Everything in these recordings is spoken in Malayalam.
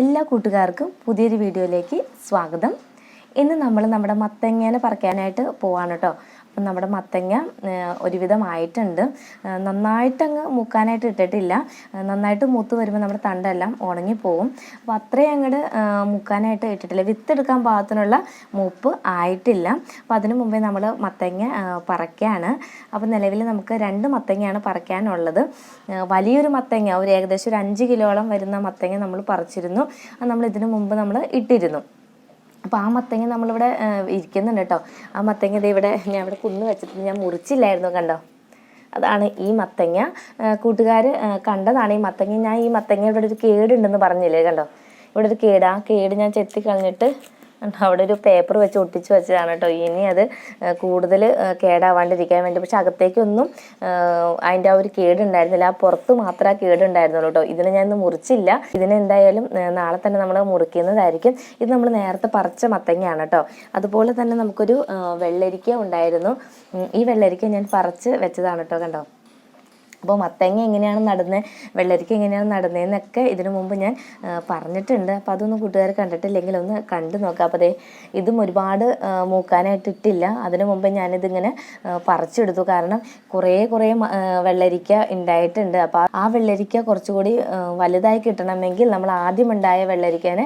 എല്ലാ കൂട്ടുകാർക്കും പുതിയൊരു വീഡിയോയിലേക്ക് സ്വാഗതം. ഇന്ന് നമ്മൾ നമ്മുടെ മത്തങ്ങേനെ പറിക്കാനായിട്ട് പോവാണ് കേട്ടോ. അപ്പം നമ്മുടെ മത്തങ്ങ ഒരുവിധമായിട്ടുണ്ട്. നന്നായിട്ടങ്ങ് മൂക്കാനായിട്ട് ഇട്ടിട്ടില്ല. നന്നായിട്ട് മൂത്ത് വരുമ്പോൾ നമ്മുടെ തണ്ടെല്ലാം ഉണങ്ങിപ്പോവും. അപ്പോൾ അത്രയും അങ്ങോട്ട് മൂക്കാനായിട്ട് ഇട്ടിട്ടില്ല. വിത്തെടുക്കാൻ പാകത്തിനുള്ള മൂപ്പ് ആയിട്ടില്ല. അപ്പോൾ അതിനു മുമ്പേ നമ്മൾ മത്തങ്ങ പറക്കുകയാണ് അപ്പോൾ നിലവിൽ നമുക്ക് രണ്ട് മത്തങ്ങയാണ് പറിക്കാനുള്ളത്. വലിയൊരു മത്തങ്ങ ഒരു ഏകദേശം ഒരു അഞ്ച് കിലോളം വരുന്ന മത്തങ്ങ നമ്മൾ പറിച്ചിരുന്നു. നമ്മൾ ഇതിനു മുമ്പ് നമ്മൾ ഇട്ടിരുന്നു. അപ്പോൾ ആ മത്തങ്ങ നമ്മളിവിടെ ഇരിക്കുന്നുണ്ട് കേട്ടോ. ആ മത്തങ്ങ ഇത് ഇവിടെ ഞാൻ ഇവിടെ കുന്ന് വെച്ചിട്ട് ഞാൻ മുറിച്ചില്ലായിരുന്നു കണ്ടോ? അതാണ് ഈ മത്തങ്ങ. കൂട്ടുകാർ കണ്ടതാണ് ഈ മത്തങ്ങ. ഞാൻ ഈ മത്തങ്ങ ഇവിടെ ഒരു കേടുണ്ടെന്ന് പറഞ്ഞില്ലേ കണ്ടോ? ഇവിടെ ഒരു കേടാ. കേട് ഞാൻ ചെത്തി കളഞ്ഞിട്ട് അവിടെ ഒരു പേപ്പർ വെച്ച് ഒട്ടിച്ച് വെച്ചതാണ് കേട്ടോ. ഇനി അത് കൂടുതൽ കേടാവാണ്ടിരിക്കാൻ വേണ്ടി. പക്ഷെ അകത്തേക്കൊന്നും അതിന്റെ ആ ഒരു കേടുണ്ടായിരുന്നില്ല. ആ പുറത്ത് മാത്രമേ ആ കേടുണ്ടായിരുന്നുള്ളൂ കേട്ടോ. ഇതിന് ഞാൻ മുറിച്ചില്ല. ഇതിനെന്തായാലും നാളെ തന്നെ നമ്മൾ മുറിക്കുന്നതായിരിക്കും. ഇത് നമ്മൾ നേരത്തെ പറിച്ച മത്തങ്ങയാണ് കേട്ടോ. അതുപോലെ തന്നെ നമുക്കൊരു വെള്ളരിക്ക ഉണ്ടായിരുന്നു. ഈ വെള്ളരിക്ക ഞാൻ പറിച്ച് വെച്ചതാണ് കേട്ടോ കണ്ടോ? അപ്പോൾ മത്തങ്ങ എങ്ങനെയാണ് നടുന്നത് വെള്ളരിക്ക എങ്ങനെയാണ് നടുന്നതെന്നൊക്കെ ഇതിനു മുമ്പ് ഞാൻ പറഞ്ഞിട്ടുണ്ട്. അപ്പോൾ അതൊന്നും കൂട്ടുകാർ കണ്ടിട്ടില്ലെങ്കിൽ ഒന്ന് കണ്ടു നോക്കാം. അപ്പോൾ ദേ ഇതും ഒരുപാട് മൂക്കാനായിട്ട് ഇട്ടില്ല അതിനു മുമ്പ് ഞാനിതിങ്ങനെ പറിച്ചെടുത്തു. കാരണം കുറേ കുറേ വെള്ളരിക്ക ഉണ്ടായിട്ടുണ്ട്. അപ്പോൾ ആ വെള്ളരിക്ക കുറച്ചുകൂടി വലുതായി കിട്ടണമെങ്കിൽ നമ്മൾ ആദ്യം ഉണ്ടായ വെള്ളരിക്കനെ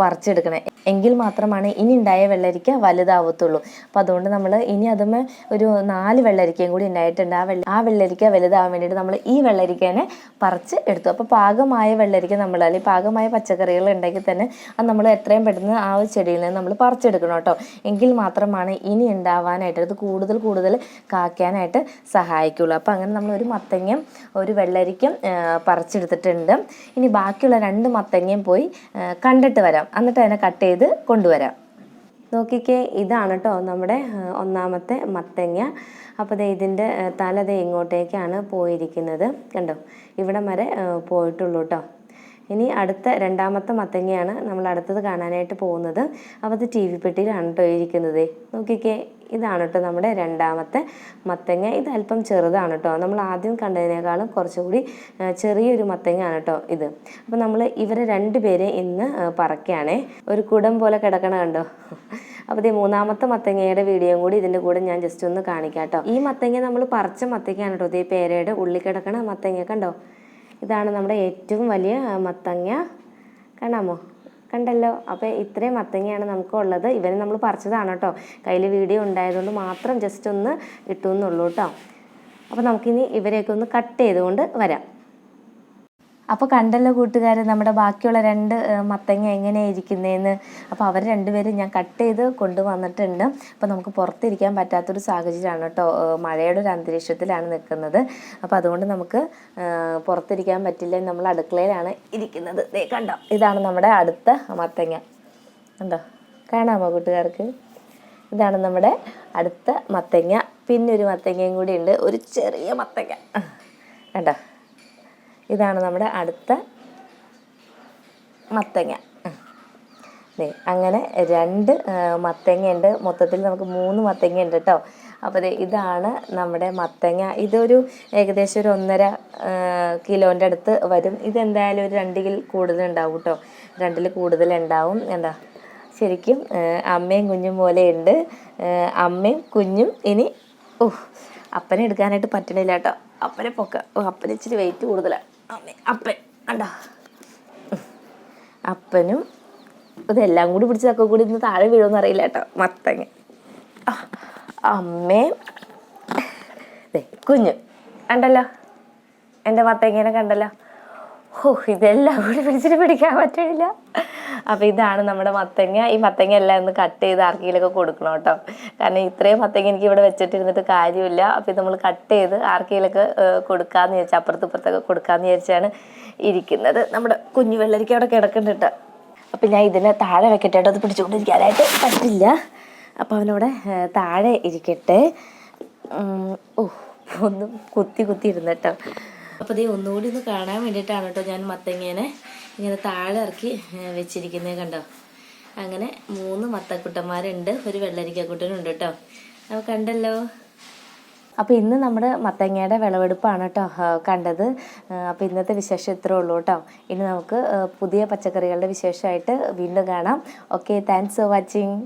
പറിച്ചെടുക്കണം. എങ്കിൽ മാത്രമാണ് ഇനി ഉണ്ടായ വെള്ളരിക്ക വലുതാവത്തുള്ളൂ. അപ്പോൾ അതുകൊണ്ട് നമ്മൾ ഇനി അതുമ്മേ ഒരു നാല് വെള്ളരിക്കയും കൂടി ഉണ്ടായിട്ടുണ്ട്. ആ വെള്ള ആ വെള്ളരിക്ക വലുതാവാൻ വേണ്ടിയിട്ട് നമ്മൾ ഈ വെള്ളരിക്കനെ പറിച്ച് എടുത്തു. അപ്പോൾ പാകമായ വെള്ളരിക്ക നമ്മൾ അല്ലെങ്കിൽ പാകമായ പച്ചക്കറികൾ ഉണ്ടെങ്കിൽ തന്നെ അത് നമ്മൾ എത്രയും പെട്ടെന്ന് ആ ഒരു ചെടിയിൽ നിന്ന് നമ്മൾ പറിച്ചെടുക്കണം കേട്ടോ. എങ്കിൽ മാത്രമാണ് ഇനി ഉണ്ടാവാനായിട്ട് അത് കൂടുതൽ കൂടുതൽ കാക്കാനായിട്ട് സഹായിക്കുള്ളൂ. അപ്പോൾ അങ്ങനെ നമ്മൾ ഒരു മത്തങ്ങയും ഒരു വെള്ളരിക്കും പറിച്ചെടുത്തിട്ടുണ്ട്. ഇനി ബാക്കിയുള്ള രണ്ട് മത്തങ്ങയും പോയി കണ്ടിട്ട് വരാം. എന്നിട്ട് അതിനെ കട്ട് ചെയ്ത് കൊണ്ടുവരാം. നോക്കിക്കേ ഇതാണ് കേട്ടോ നമ്മുടെ ഒന്നാമത്തെ മത്തങ്ങ. അപ്പോൾ ദേ ഇതിന്റെ തല ദേ ഇങ്ങോട്ടേക്കാണ് പോയിരിക്കുന്നത്. കണ്ടോ? ഇവിടം വരെ പോയിട്ടുള്ളൂ കേട്ടോ ഇനി അടുത്ത രണ്ടാമത്തെ മത്തങ്ങയാണ് നമ്മൾ അടുത്തത് കാണാനായിട്ട് പോകുന്നത്. അപ്പോൾ അത് ടി വി പെട്ടിയിലാണ് കേട്ടോ ഇരിക്കുന്നത്. നോക്കിക്കേ ഇതാണ് കേട്ടോ നമ്മുടെ രണ്ടാമത്തെ മത്തങ്ങ. ഇത് അല്പം ചെറുതാണ് കേട്ടോ നമ്മൾ ആദ്യം കണ്ടതിനേക്കാളും കുറച്ചുകൂടി ചെറിയൊരു മത്തങ്ങയാണ് കേട്ടോ ഇത്. അപ്പോൾ നമ്മൾ ഇവരെ രണ്ടുപേരെ ഇന്ന് പറക്കുകയാണേ. ഒരു കുടം പോലെ കിടക്കണ കണ്ടോ? അപ്പോൾ ഈ മൂന്നാമത്തെ മത്തങ്ങയുടെ വീഡിയോയും കൂടി ഇതിന്റെ കൂടെ ഞാൻ ജസ്റ്റ് ഒന്ന് കാണിക്കാം കേട്ടോ ഈ മത്തങ്ങ നമ്മൾ പറിച്ച മത്തങ്ങയാണ് കേട്ടോ. ഈ പേരയുടെ ഉള്ളിൽ കിടക്കണ മത്തങ്ങ കണ്ടോ? ഇതാണ് നമ്മുടെ ഏറ്റവും വലിയ മത്തങ്ങ. കാണാമോ? കണ്ടല്ലോ. അപ്പോൾ ഇത്രയും മത്തങ്ങയാണ് നമുക്കുള്ളത് ഇവരെ നമ്മൾ പറിച്ചതാണ് കേട്ടോ. കയ്യിൽ വീഡിയോ ഉണ്ടായതുകൊണ്ട് മാത്രം ജസ്റ്റ് ഒന്ന് ഇട്ടു എന്നുള്ളൂ കേട്ടോ. അപ്പോൾ നമുക്കിനി ഇവരെയൊക്കെ ഒന്ന് കട്ട് ചെയ്തുകൊണ്ട് വരാം. അപ്പോൾ കണ്ടല്ലോ കൂട്ടുകാർ നമ്മുടെ ബാക്കിയുള്ള രണ്ട് മത്തങ്ങ എങ്ങനെയാണ് ഇരിക്കുന്നതെന്ന് അപ്പോൾ അവർ രണ്ടുപേരും ഞാൻ കട്ട് ചെയ്ത് കൊണ്ടുവന്നിട്ടുണ്ട്. അപ്പോൾ നമുക്ക് പുറത്തിരിക്കാൻ പറ്റാത്തൊരു സാഹചര്യമാണ് കേട്ടോ. മഴയുടെ ഒരു അന്തരീക്ഷത്തിലാണ് നിൽക്കുന്നത്. അപ്പോൾ അതുകൊണ്ട് നമുക്ക് പുറത്തിരിക്കാൻ പറ്റില്ല. നമ്മൾ അടുക്കളയിലാണ് ഇരിക്കുന്നത്. ദേ കണ്ടോ? ഇതാണ് നമ്മുടെ അടുത്ത മത്തങ്ങ. കണ്ടോ? കാണാമോ കൂട്ടുകാർക്ക്? ഇതാണ് നമ്മുടെ അടുത്ത മത്തങ്ങ. പിന്നെ ഒരു മത്തങ്ങയും കൂടി ഉണ്ട് ഒരു ചെറിയ മത്തങ്ങ. കണ്ടോ? ഇതാണ് നമ്മുടെ അടുത്ത മത്തങ്ങ. ദേ അങ്ങനെ രണ്ട് മത്തങ്ങയുണ്ട്. മൊത്തത്തിൽ നമുക്ക് മൂന്ന് മത്തങ്ങയുണ്ട് കേട്ടോ അപ്പോൾ ഇതാണ് നമ്മുടെ മത്തങ്ങ. ഇതൊരു ഏകദേശം ഒരു ഒന്നര കിലോന്റെ അടുത്ത് വരും. ഇതെന്തായാലും ഒരു രണ്ട് കിൽ കൂടുതൽ ഉണ്ടാവും കേട്ടോ രണ്ടിൽ കൂടുതൽ ഉണ്ടാവും എന്താ? ശരിക്കും അമ്മയും കുഞ്ഞും പോലെയുണ്ട് അമ്മയും കുഞ്ഞും ഇനി ഓഹ് അപ്പനെ എടുക്കാനായിട്ട് പറ്റണില്ല കേട്ടോ അപ്പനെ പൊക്ക ഓ അപ്പനെ ഇച്ചിരി വെയിറ്റ് കൂടുതലാണ് അപ്പൻ. കണ്ടോ? അപ്പനും ഇതെല്ലാം കൂടി പിടിച്ചതൊക്കെ കൂടി ഇന്ന് താഴെ വീഴുമെന്ന് അറിയില്ല കേട്ടോ മത്തങ്ങ. അമ്മയും കുഞ്ഞും. കണ്ടല്ലോ? എന്റെ മത്തങ്ങനെ കണ്ടല്ലോ? ഓ ഇതെല്ലാം കൂടി പിടിച്ചിട്ട് പിടിക്കാൻ പറ്റില്ല അപ്പോൾ ഇതാണ് നമ്മുടെ മത്തങ്ങ. ഈ മത്തങ്ങ എല്ലാം ഒന്ന് കട്ട് ചെയ്ത് ആർക്കെങ്കിലൊക്കെ കൊടുക്കണം കേട്ടോ. കാരണം ഇത്രയും മത്തങ്ങ എനിക്ക് ഇവിടെ വെച്ചിട്ടിരുന്നിട്ട് കാര്യമില്ല. അപ്പോൾ ഇത് നമ്മൾ കട്ട് ചെയ്ത് കൊടുക്കാന്ന് കൊടുക്കാമെന്ന് വിചാരിച്ചു അപ്പുറത്ത് ഇപ്പുറത്തൊക്കെ കൊടുക്കാമെന്ന് വിചാരിച്ചാണ് ഇരിക്കുന്നത്. നമ്മുടെ കുഞ്ഞു വെള്ളരിക്ക അവിടെ കിടക്കുന്നുണ്ട് അപ്പം ഞാൻ ഇതിനെ താഴെ വെക്കട്ടെ കേട്ടോ. അത് പിടിച്ചുകൊണ്ടിരിക്കാനായിട്ട് പറ്റില്ല. അപ്പോൾ അവനവിടെ താഴെ ഇരിക്കട്ടെ. ഓ ഒന്ന് കുത്തി കുത്തി ഇരുന്നിട്ടോ അപ്പോൾ ഇത് ഒന്നുകൂടി ഒന്ന് കാണാൻ വേണ്ടിയിട്ടാണ് കേട്ടോ ഞാൻ മത്തങ്ങേനെ ഇങ്ങനെ താഴെ ഇറക്കി വെച്ചിരിക്കുന്നത് കണ്ടോ? അങ്ങനെ മൂന്ന് മത്തക്കുട്ടന്മാരുണ്ട്. ഒരു വെള്ളരിക്കക്കുട്ടനുണ്ട് കേട്ടോ. അപ്പോൾ കണ്ടല്ലോ? അപ്പോൾ ഇന്ന് നമ്മുടെ മത്തങ്ങയുടെ വിളവെടുപ്പാണ് കേട്ടോ കണ്ടത്. അപ്പോൾ ഇന്നത്തെ വിശേഷം ഇത്രേ ഉള്ളൂ കേട്ടോ. ഇനി നമുക്ക് പുതിയ പച്ചക്കറികളുടെ വിശേഷമായിട്ട് വീണ്ടും കാണാം. Okay thanks for watching